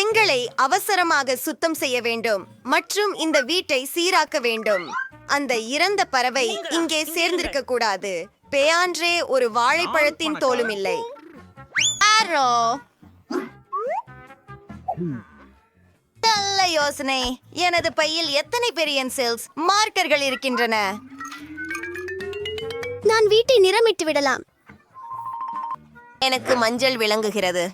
எங்களை அவசரமாக சுத்தம் செய்ய வேண்டும் மற்றும் இந்த வீட்டை சீராக்க வேண்டும். அந்த இறந்த பறவை இங்கே சேர்ந்திருக்க கூடாது. பேயான்றே ஒரு வாழைப்பழத்தின் தோலும் இல்லை ஆரோ. நல்ல யோசனை. எனது பையில் எத்தனை பெரியன்சில்ஸ் மார்க்கர்கள் இருக்கின்றன? நான் வீட்டை நிறமிட்டு விடலாம். எனக்கு மஞ்சள் விளங்குகிறது.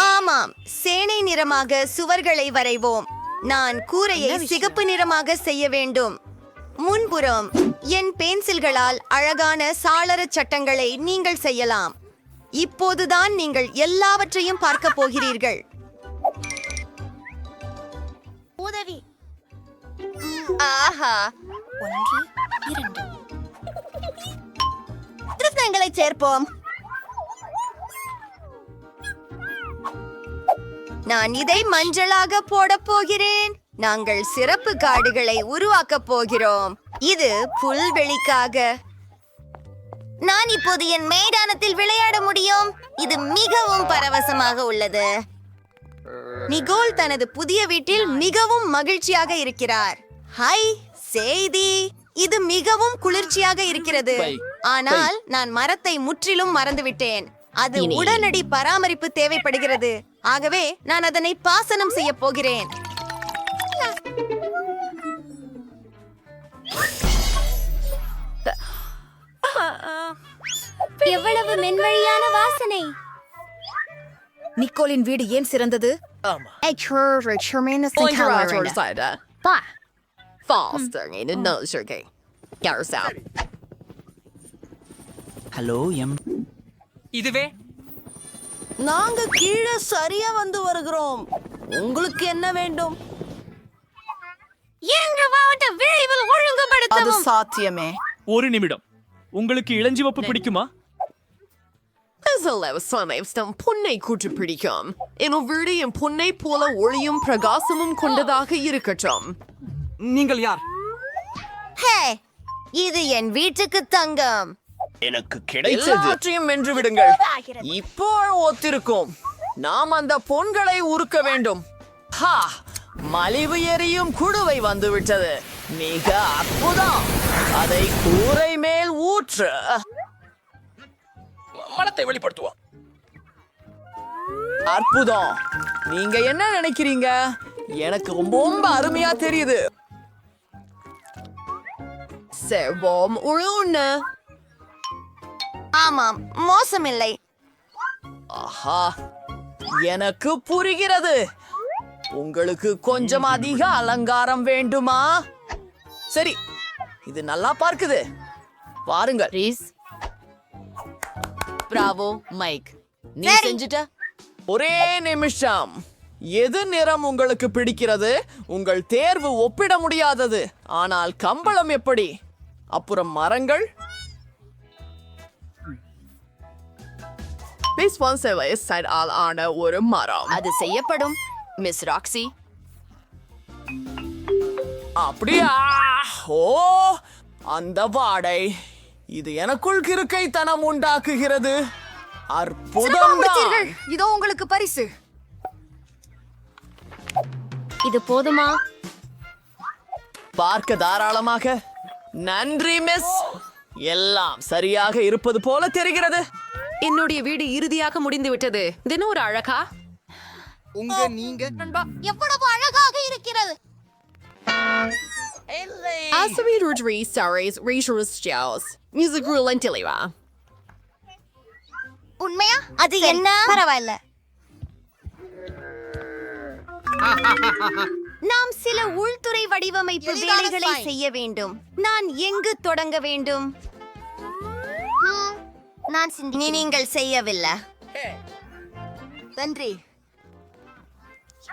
ஆமாம் சேனை நிறமாக சுவர்களை வரைவோம். நான் கூரையை சிகப்பு நிறமாக செய்ய வேண்டும். முன்புறம் என் பென்சில்களால் அழகான சாளர சட்டங்களை நீங்கள் செய்யலாம். இப்போதுதான் நீங்கள் எல்லாவற்றையும் பார்க்க போகிறீர்கள். உதவி. ஆஹா. ஒன்று இரண்டு. திருத்தங்களை சேர்ப்போம். நான் இதை மஞ்சளாக போடப் போகிறேன். நாங்கள் சிறப்பு காடுகளை உருவாக்கப் போகிறோம். இது புல்வெளிக்காக. நான் இப்போது என் மைதானத்தில் விளையாட முடியும். இது மிகவும் பரவசமாக உள்ளது. நிகோல் தனது புதிய வீட்டில் மிகவும் மகிழ்ச்சியாக இருக்கிறார். ஹாய் செய்தி இது மிகவும் குளிர்ச்சியாக இருக்கிறது. ஆனால் நான் மரத்தை முற்றிலும் மறந்துவிட்டேன். அது உடனடி பராமரிப்பு தேவைப்படுகிறது. ஆகவே நான் அதனை பாசனம் செய்ய போகிறேன். எவ்வளவு மென்வழியான வாசனை. நிக்கோலின் வீடு ஏன் சிறந்தது? பா ஹலோ எம் இதுவே நாங்க கீழே சரியா வந்து வருகிறோம். உங்களுக்கு என்ன வேண்டும்? எங்க மாவட்ட விரைவில் அது ஒழுங்குபடுத்தவும் சாத்தியமே. ஒரு நிமிடம். உங்களுக்கு இளஞ்சிவப்பு பிடிக்குமா? நம் பொன்னை கூற்று பிடிக்கும். என் வீடு என் பொன்னை போல ஒளியும் பிரகாசமும் கொண்டதாக இருக்கட்டும். நீங்கள் யார்? ஹே இது என் வீட்டுக்கு தங்கம். எனக்கு கிடைத்தது. எல்லாவற்றையும் வென்று விடுங்கள். இப்போ ஒத்திருக்கும். நாம் அந்த பொன்களை உருக்க வேண்டும். ஹா மலிவு எரியும் குடுவை வந்து விட்டது மிக அற்புதம். அதை கூரை மேல் ஊற்று. மனத்தை வெளிப்படுத்துவோம். அற்புதம். நீங்க என்ன நினைக்கிறீங்க? எனக்கு ரொம்ப ரொம்ப அருமையா தெரியுது. செவ்வம் உழுன்னு ஆமாம் மோசமில்லை. ஆஹா எனக்கு புரிகிறது. உங்களுக்கு கொஞ்சம் அதிக அலங்காரம் வேண்டுமா? சரி இது நல்லா பார்க்குது. பாருங்கள். ரீஸ் பிராவோ மைக் நீ செஞ்சுட்ட? ஒரே நிமிஷம். எது நிறம் உங்களுக்கு பிடிக்கிறது? உங்கள் தேர்வு ஒப்பிட முடியாதது. ஆனால் கம்பளம் எப்படி? அப்புறம் மரங்கள்? மிஸ் ஒன்செவை சைட் ஆல் ஆன ஒரு மரம் அது செய்யப்படும். மிஸ் ராக்ஸி அப்படியா? ஓ அந்த வாடை. இது எனக்குள் கிறுக்கைத்தனம் உண்டாக்குகிறது. அற்புதம் இதோ உங்களுக்கு பரிசு. இது போதுமா? பார்க்க தாராளமாக. நன்றி மிஸ். எல்லாம் சரியாக இருப்பது போல தெரிகிறது. என்னுடைய வீடு இறுதியாக முடிந்து விட்டது தினம் ஒரு அழகா? உங்க நீங்க. எவ்வளவு அழகாக இருக்கிறது. Asabi Rudri Saris Rachel Giles Music Rule and Diliva உண்மையா? அது என்ன? பரவாயில்ல. நாம் சில உள்துறை வடிவமைப்பு வேலைகளை செய்ய வேண்டும். நான் எங்கு தொடங்க வேண்டும்? நான் நீ நீங்கள் செய்யவில்லை. நன்றி.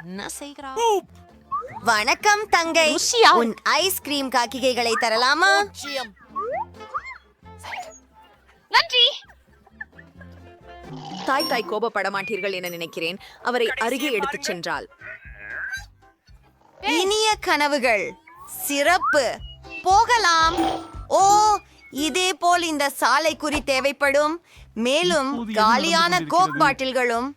என்ன செய்கிறா? வணக்கம் தங்கை. உன் ஐஸ்கிரீம் காக்கிகைகளை தரலாமா? தாய் தாய் கோபப்பட மாட்டீர்கள் என நினைக்கிறேன். அவரை அருகே எடுத்துச் சென்றாள். இனிய கனவுகள் சிறப்பு. போகலாம். ஓ இதே போல் இந்த சாலை குறி தேவைப்படும். மேலும் காலியான கோக்? பாட்டில்களும்.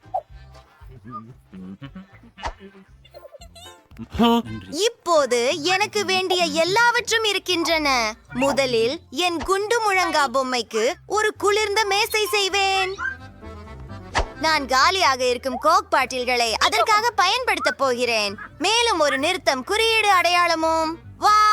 இப்போது எனக்கு வேண்டிய எல்லாவற்றும் இருக்கின்றன. முதலில் என் குண்டு முழங்கா பொம்மைக்கு ஒரு குளிர்ந்த மேசை செய்வேன். நான் காலியாக இருக்கும் கோக் பாட்டில்களை அதற்காக பயன்படுத்த போகிறேன். மேலும் ஒரு நிறுத்தம் குறியீடு அடையாளமும். வாவ்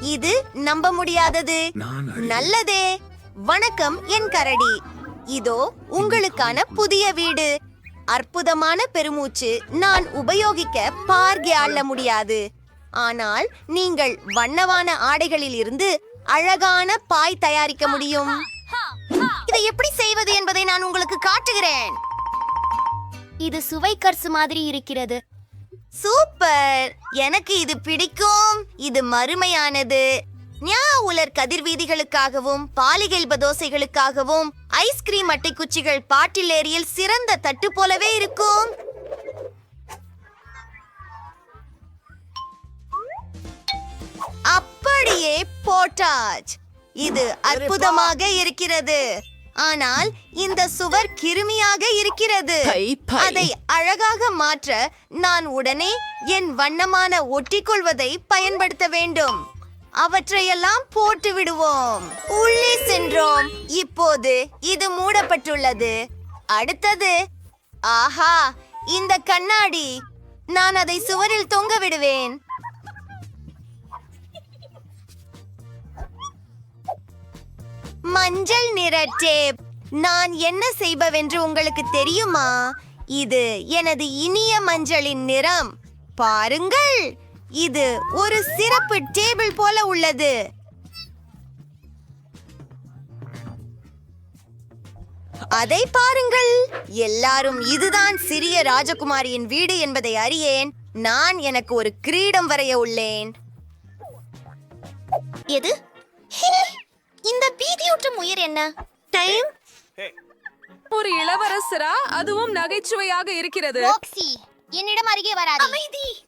இது நம்ப முடியாதது. நல்லதே. வணக்கம் என் கரடி. இதோ உங்களுக்கான புதிய வீடு. அற்புதமான பெருமூச்சு. நான் உபயோகிக்க பார்கே அள்ள முடியாது. ஆனால் நீங்கள் வண்ணவான ஆடைகளில் இருந்து அழகான பாய் தயாரிக்க முடியும். இதை எப்படி செய்வது என்பதை நான் உங்களுக்கு காட்டுகிறேன். இது சுவை கர்சு மாதிரி இருக்கிறது. சூப்பர். எனக்கு இது பிடிக்கும். இது மறுமையானது. ஞா உலர் கதிர்வீதிகளுக்காகவும் பாலிகெல்ப தோசைகளுக்காகவும் ஐஸ்கிரீம் அட்டை குச்சிகள் பாட்டில் ஏரியில் சிறந்த தட்டு போலவே இருக்கும். அப்படியே போட்டாச். இது அற்புதமாக இருக்கிறது. ஆனால் இந்த சுவர் கிருமியாக இருக்கிறது. அதை அழகாக மாற்ற நான் உடனே என் வண்ணமான ஒட்டிக்கொள்வதை பயன்படுத்த வேண்டும். அவற்றையெல்லாம் போட்டு விடுவோம். உள்ளே சென்றோம். இப்போது இது மூடப்பட்டுள்ளது. அடுத்தது ஆஹா இந்த கண்ணாடி. நான் அதை சுவரில் தொங்க விடுவேன். மஞ்சள் நிற டேப். நான் என்ன செய்பவென்று உங்களுக்கு தெரியுமா? இது எனது இனிய மஞ்சளின் நிறம். பாருங்கள் இது ஒரு சிறப்பு டேபிள் போல உள்ளது. அதை பாருங்கள். எல்லாரும் இதுதான் சிறிய ராஜகுமாரியின் வீடு என்பதை அறியேன். நான் எனக்கு ஒரு கிரீடம் வரைய உள்ளேன். எது? இந்த பீதியூட்டும் உயிர் என்ன? டைம் ஒரு இளவரசரா? அதுவும் நகைச்சுவையாக இருக்கிறது. என்னிடம் அருகே வராதே. அமைதி!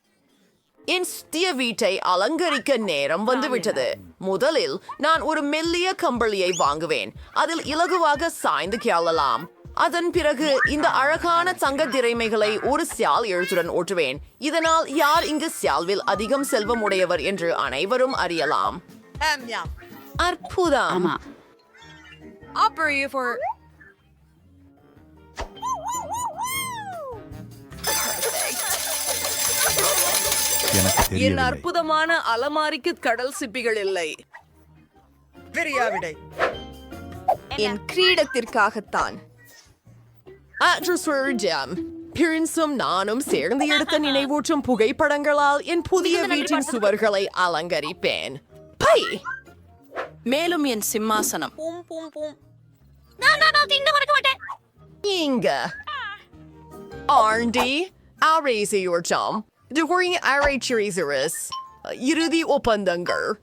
என் சிறிய வீட்டை அலங்கரிக்க நேரம் வந்துவிட்டது. முதலில் நான் ஒரு மெல்லிய கம்பளியை வாங்குவேன். அதில் இலகுவாக சாய்ந்து கேளலாம். அதன் பிறகு இந்த அழகான தங்க திரைமைகளை ஒரு சியால் எழுத்துடன் ஓட்டுவேன். இதனால் யார் இங்கு சியால்வில் அதிகம் செல்வம் உடையவர் என்று அனைவரும் அறியலாம். அற்புதம். எனக்கு என் தெரியவில்லை. அற்புதமான அலமாரிக்கு கடல் சிப்பிகள் இல்லை. என் கிரீடத்திற்காகத்தான். ஜம் பிரின்ஸும் நானும் சேர்ந்து எடுத்த நினைவூட்டும் புகைப்படங்களால் என் புதிய வீட்டின் சுவர்களை அலங்கரிப்பேன். பை! மேலும் என் சிம்மாசனம். இங்க ஆண்டி அரைசையோர்ஜாம் during அரைச்சிரிசரஸ் இறுதி ஒப்பந்தங்கள்.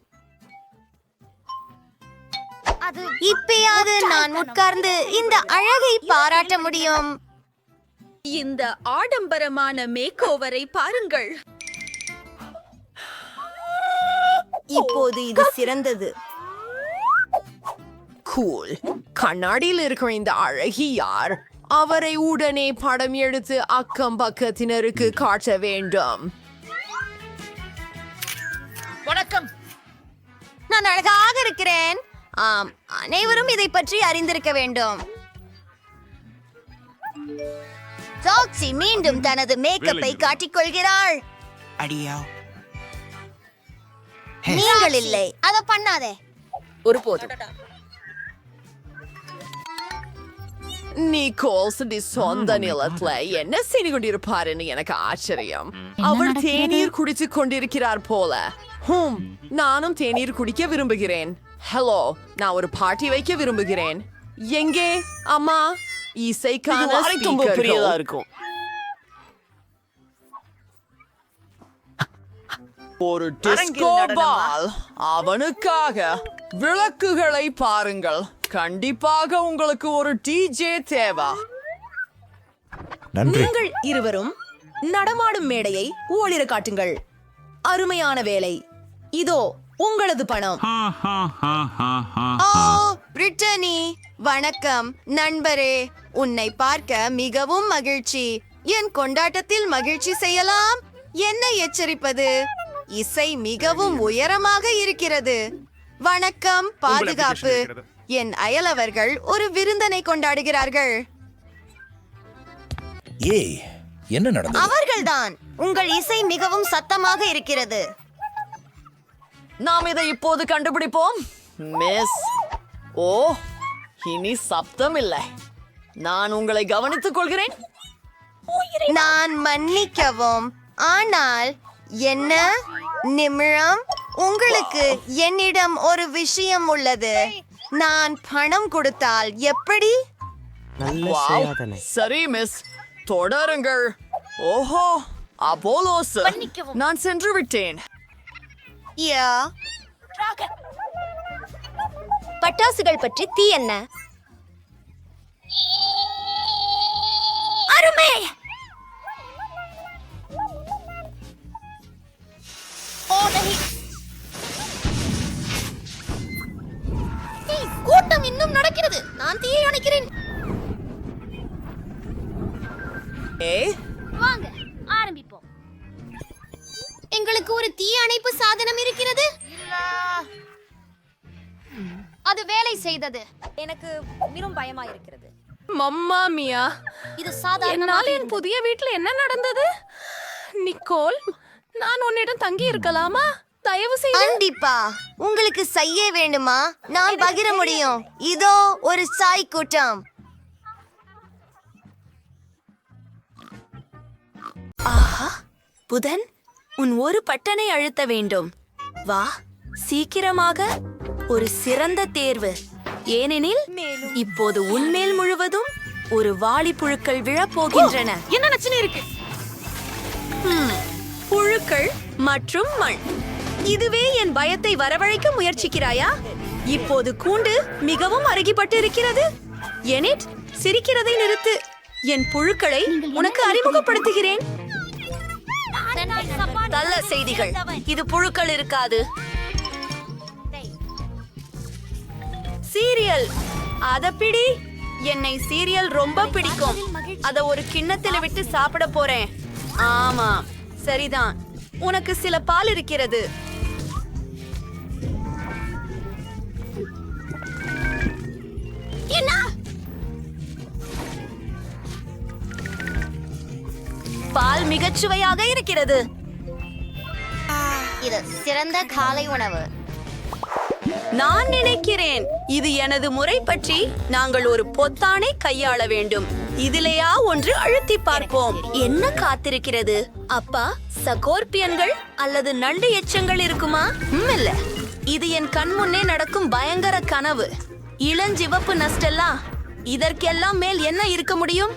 அது இப்பயாவது நான் உட்கார்ந்து இந்த அழகை பாராட்ட முடியும். இந்த ஆடம்பரமான மேக்கோவரை பாருங்கள். இப்போது இது சிறந்தது. கூல் கண்ணாடியில் இருக்கிற இந்த அழகி யார்? அவரை உடனே படம் எடுத்து அக்கம் பக்கத்தினருக்கு காட்ட வேண்டும். நான் அழகாக இருக்கிறேன். ஆம் அனைவரும் இதை பற்றி அறிந்திருக்க வேண்டும். சாக்சி மீண்டும் தனது மேக்கப்பை காட்டிக்கொள்கிறாள். அடியா. நீங்கள் இல்லை. அத பண்ணாதே. ஒருபோதும் நிக்கோல்ஸ் சொந்த நிலத்துல என்ன செய்து கொண்டிருப்பாருன்னு எனக்கு ஆச்சரியம் அவர் தேநீர் குடிச்சு கொண்டிருக்கிறார் போல ஹூம் நானும் தேநீர் குடிக்க விரும்புகிறேன் ஹலோ நான் ஒரு பார்ட்டி வைக்க விரும்புகிறேன் எங்கே அம்மா இசைக்கான speakerகள். இருக்கும் ஒரு டிஸ்கோ பால் அவனுக்காக விளக்குகளை பாருங்கள் கண்டிப்பாக உங்களுக்கு ஒரு டிஜே தேவை. நன்றி. நீங்கள் இருவரும் நடமாடும் மேடையை ஓளிர காட்டுங்கள். அருமையான வேலை. இதோ உங்களது பணம். ஓ பிரிட்டனி வணக்கம் நண்பரே. உன்னை பார்க்க மிகவும் மகிழ்ச்சி. என் கொண்டாட்டத்தில் மகிழ்ச்சி செய்யலாம். என்ன எச்சரிப்பது? இசை மிகவும் உயரமாக இருக்கிறது. வணக்கம் பாதுகாப்பு. என் அயலவர்கள் ஒரு விருந்தனை கொண்டாடுகிறார்கள். ஏய் என்ன நடந்தது? அவர்கள்தான். உங்கள் இசை மிகவும் சத்தமாக இருக்கிறது. நாம் இதை இப்போது கண்டுபிடிப்போம். மிஸ். ஓ இனி சப்தம் இல்லை நான் உங்களை கவனித்துக் கொள்கிறேன். நான் மன்னிக்கவும். ஆனால் என்ன? நிமிடம். உங்களுக்கு என்னிடம் ஒரு விஷயம் உள்ளது. நான் பணம் கொடுத்தால் எப்படி. சரி மிஸ் தொடருங்கள். ஓஹோ அப்போலோஸ். நான் சென்று விட்டேன். யா. பட்டாசுகள் பற்றி தீ என்ன? அருமை! அணைப்பு சாதனம் இருக்கிறது? அது வேலை செய்தது. எனக்கு மிகவும் பயமா இருக்கிறது. மம்மா மியா இது சாதாரண என்னால் என் புதிய வீட்டில் என்ன நடந்தது? நிக்கோல் நான் உன்னிடம் தங்கி இருக்கலாமா? தயவு செய்து கண்டிப்பா. உங்களுக்கு செய்ய வேண்டுமா? நான் பகிர முடியும். இதோ ஒரு சாய் கூட்டம். புதன். உன் ஒரு பட்டனை அழுத்த வேண்டும். வா சீக்கிரமாக ஒரு சிறந்த தேர்வு. ஏனெனில் இப்போது உன்மேல் முழுவதும் ஒரு வாளி புழுக்கள் விழப்போகின்றன என்ன நச்சுன்னு இருக்கு? புழுக்கள் மற்றும் மண். இதுவே என் பயத்தை வரவழைக்க முயற்சிக்கிறாயா? இப்போது கூண்டு மிகவும் அருகிப்பட்டு இருக்கிறது எனிட் சிரிக்கிறதை நிறுத்து. என் புழுக்களை உனக்கு அறிமுகப்படுத்துகிறேன். நல்ல செய்திகள். இது புழுக்கள் இருக்காது. சீரியல். அத பிடி. என்னை சீரியல் ரொம்ப பிடிக்கும். அத ஒரு கிண்ணத்துல விட்டு சாப்பிட போறேன். ஆமா. சரிதான். உனக்கு சில பால் இருக்கிறது. என்ன? பால் மிகச்சுவையாக இருக்கிறது. இது சிறந்த காலை உணவு. நான் நினைக்கிறேன் இது எனது முறை பற்றி நாங்கள் ஒரு பொத்தானை கையாள வேண்டும். இதிலேயா ஒன்று அழுத்தி பார்ப்போம். என்ன காத்திருக்கிறது? அப்பா சகோர்பியன்கள் அல்லது நண்டு எச்சங்கள் இருக்குமா? இல்ல. இது என் கண் முன்னே நடக்கும் பயங்கர கனவு. இளஞ்சிவப்பு நஸ்டெல்லா இதற்கெல்லாம் மேல் என்ன இருக்க முடியும்?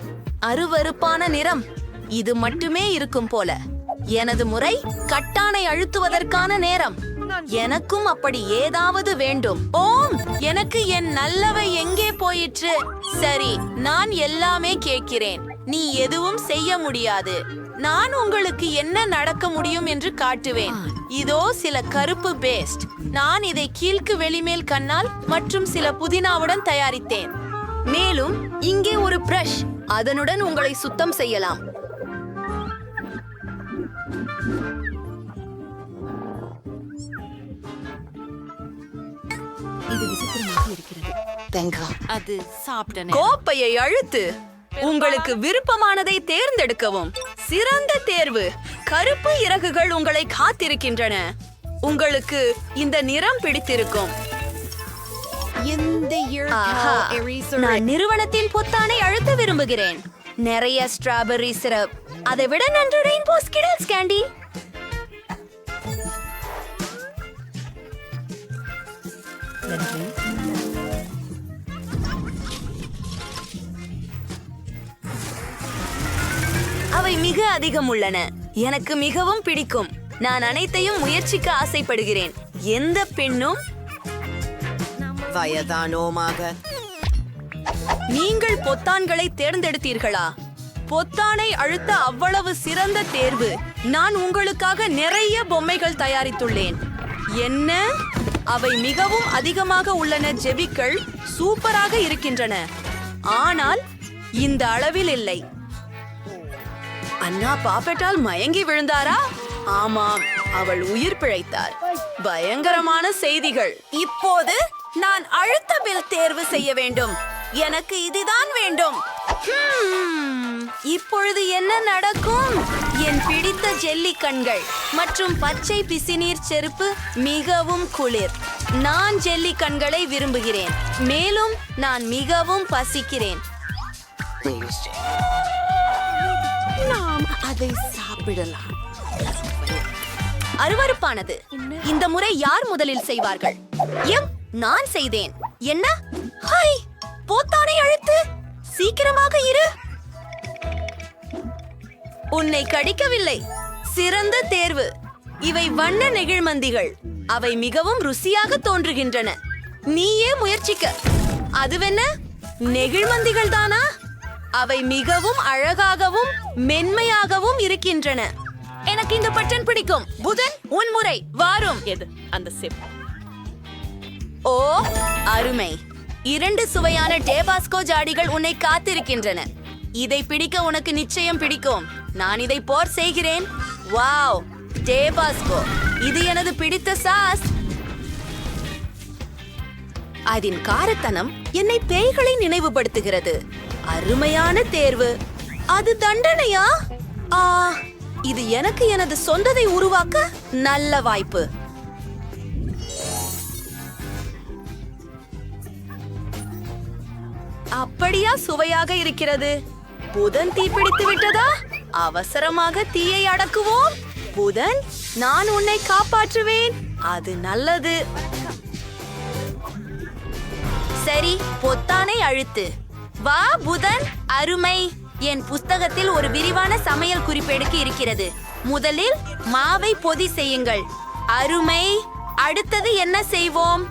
அருவருப்பான நிறம். இது மட்டுமே இருக்கும் போல. எனது முறை கட்டானை அழுத்துவதற்கான நேரம். எனக்கும் அப்படி ஏதாவது வேண்டும். ஓம்! எனக்கு என் நல்லவை எங்கே போயிற்று? சரி நான் எல்லாமே கேட்கிறேன். நீ எதுவும் செய்ய முடியாது. நான் உங்களுக்கு என்ன நடக்க முடியும் என்று காட்டுவேன். இதோ சில கருப்பு பேஸ்ட் நான் இதை கீழ்க்கு வெளிமேல் கண்ணால் மற்றும் சில புதினாவுடன் தயாரித்தேன். மேலும் இங்கே ஒரு பிரஷ் அதனுடன் உங்களை சுத்தம் செய்யலாம். அது சாப்பிட்டனே. கோப்பையை அழுத்து. உங்களுக்கு விருப்பமானதை தேர்ந்தெடுக்கவும். சிறந்த தேர்வு. கருப்பு இறகுகள் உங்களை காத்திருக்கின்றன. உங்களுக்கு இந்த நிறம் பிடித்திருக்கும். நான் நிறுவனத்தின் பொத்தானை அழுத்த விரும்புகிறேன். நிறைய ஸ்ட்ராபெர்ரி சிரப் அதை விட நன்று ரெயின்போ ஸ்கிடல்ஸ் கேண்டி. அவை மிக அதிகம் உள்ளன. எனக்கு மிகவும் பிடிக்கும். நான் அனைத்தையும் முயற்சிக்க ஆசைப்படுகிறேன். எந்த பெண்ணும்? வயதானோமாக. நீங்கள் பொத்தான்களை தேர்ந்தெடுத்தீர்களா? பொத்தானை அழுத்த அவ்வளவு சிறந்த தேர்வு. நான் உங்களுக்காக நிறைய பொம்மைகள் தயாரித்துள்ளேன். என்ன? அவை மிகவும் அதிகமாக உள்ளன ஜெபிக்கள். சூப்பராக இருக்கின்றன. ஆனால் இந்த அளவில் இல்லை. அண்ணா பாப்பெட்டால் மயங்கி விழுந்தாரா? ஆமாம் அவள் உயிர் பிழைத்தார் பயங்கரமான செய்திகள். இப்போது நான் அழுத்த பில் தேர்வு செய்ய வேண்டும். எனக்கு இதுதான் வேண்டும். ஹம், இப்பொழுது என்ன நடக்கும்? என் பிடித்த ஜெல்லி கண்கள் மற்றும் பச்சை பிசிநீர் செருப்பு மிகவும் குளிர். நான் ஜெல்லி கண்களை விரும்புகிறேன். மேலும் நான் மிகவும் பசிக்கிறேன். நாம் அதை சாப்பிடலாம். அருவருப்பானது. இந்த முறை யார் முதலில் செய்வார்கள்? எம் நான் செய்தேன். என்ன? ஹாய் போத்தானை அழுத்து. சீக்கிரமாக இரு. உன்னை கடிக்கவில்லை. சிறந்த தேர்வு. இவை வண்ண நெகிழ்மந்திகள். அவை மிகவும் ருசியாக தோன்றுகின்றன. நீயே முயற்சிக்க. அதுவென்ன? நெகிழ்மந்திகள் தானா? அவை மிகவும் அழகாகவும் மென்மையாகவும் இருக்கின்றன. எனக்கு இந்த பட்டன் பிடிக்கும். புதன் உன் முறை. வாரும். எது? அந்த சிப். ஓ அருமை. இரண்டு சுவையான டேபாஸ்கோ ஜாடிகள் உன்னை காத்திருக்கின்றன. இதை பிடிக்க உனக்கு நிச்சயம் பிடிக்கும். நான் இதை போர் செய்கிறேன். வாவ் டேபாஸ்கோ இது எனது பிடித்த சாஸ். அதன் காரத்தனம் என்னை பேய்களை நினைவுபடுத்துகிறது. அருமையான தேர்வு. அது தண்டனையா? ஆ இது எனக்கு எனது சொந்ததை உருவாக்க நல்ல வாய்ப்பு. அப்படியா சுவையாக இருக்கிறது. புதன் தீப்பிடித்து விட்டதா? அவசரமாக தீயை அடக்குவோம். புதன் நான் உன்னை காப்பாற்றுவேன். அது நல்லது. சரி பொத்தானை அழுத்து. வா புதன் அருமை. என் புஸ்தகத்தில் ஒரு விரிவான சமையல் குறிப்பெடுக்கு இருக்கிறது. முதலில் மாவை பொதி செய்யுங்கள். அருமை. அடுத்தது என்ன செய்வோம்?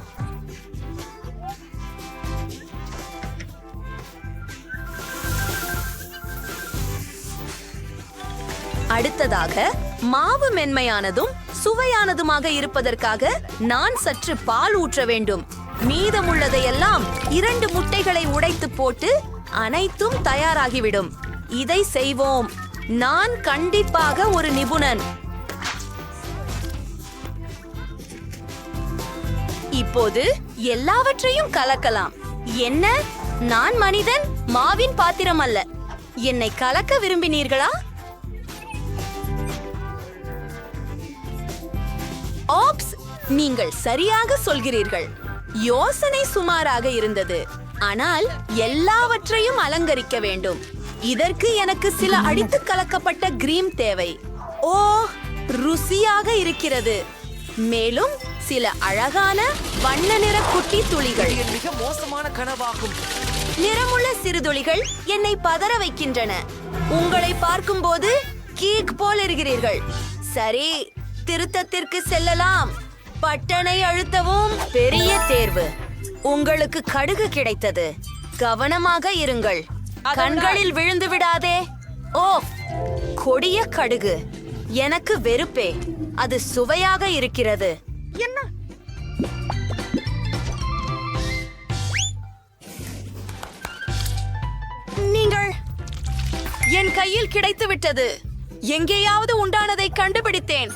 அடுத்ததாக மாவு மென்மையானதும் சுவையானதுமாக இருப்பதற்காக நான் சற்று பால் ஊற்ற வேண்டும். மீதமுள்ளதையெல்லாம் இரண்டு முட்டைகளை உடைத்து போட்டு அனைத்தும் தயாராகிவிடும். இதை செய்வோம். நான் கண்டிப்பாக ஒரு நிபுணன். இப்போது எல்லாவற்றையும் கலக்கலாம். என்ன? நான் மனிதன் மாவின் பாத்திரம் அல்ல. என்னை கலக்க விரும்பினீர்களா? ஆப்ஸ் நீங்கள் சரியாக சொல்கிறீர்கள். யோசனை சுமாராக இருந்தது. ஆனால் எல்லாவற்றையும் அலங்கரிக்க வேண்டும். இதற்கு எனக்கு சில அடித்து கலக்கப்பட்ட கிரீம் தேவை. ஓ ருசியாக இருக்கிறது. மேலும் சில அழகான வண்ண நிற குட்டி துளிகள். மிக மோசமான கனவாகும். நிறமுள்ள சிறுதுளிகள் என்னை பதற வைக்கின்றன. உங்களை பார்க்கும்போது கீக் போல் இருக்கிறீர்கள். சரி திருத்தத்திற்கு செல்லலாம். பட்டனை அழுத்தவும் பெரிய தேர்வு. உங்களுக்கு கடுகு கிடைத்தது. கவனமாக இருங்கள். கண்களில் விழுந்து விடாதே. ஓ கொடிய கடுகு. எனக்கு வெறுப்பே. அது சுவையாக இருக்கிறது. நீங்கள் என் கையில் கிடைத்து விட்டது எங்கேயாவது உண்டானதை கண்டுபிடித்தேன்.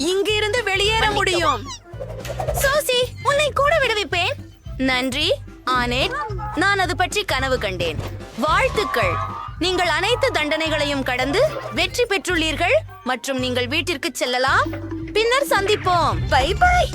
இங்கிருந்து வெளியேற முடியும். சோசி உன்னை கூட விடுவிப்பேன் நன்றி ஆனேட். நான் அது பற்றி கனவு கண்டேன். வாழ்த்துக்கள். நீங்கள் அனைத்து தண்டனைகளையும் கடந்து வெற்றி பெற்றுள்ளீர்கள். மற்றும் நீங்கள் வீட்டிற்கு செல்லலாம். பின்னர் சந்திப்போம். Bye bye.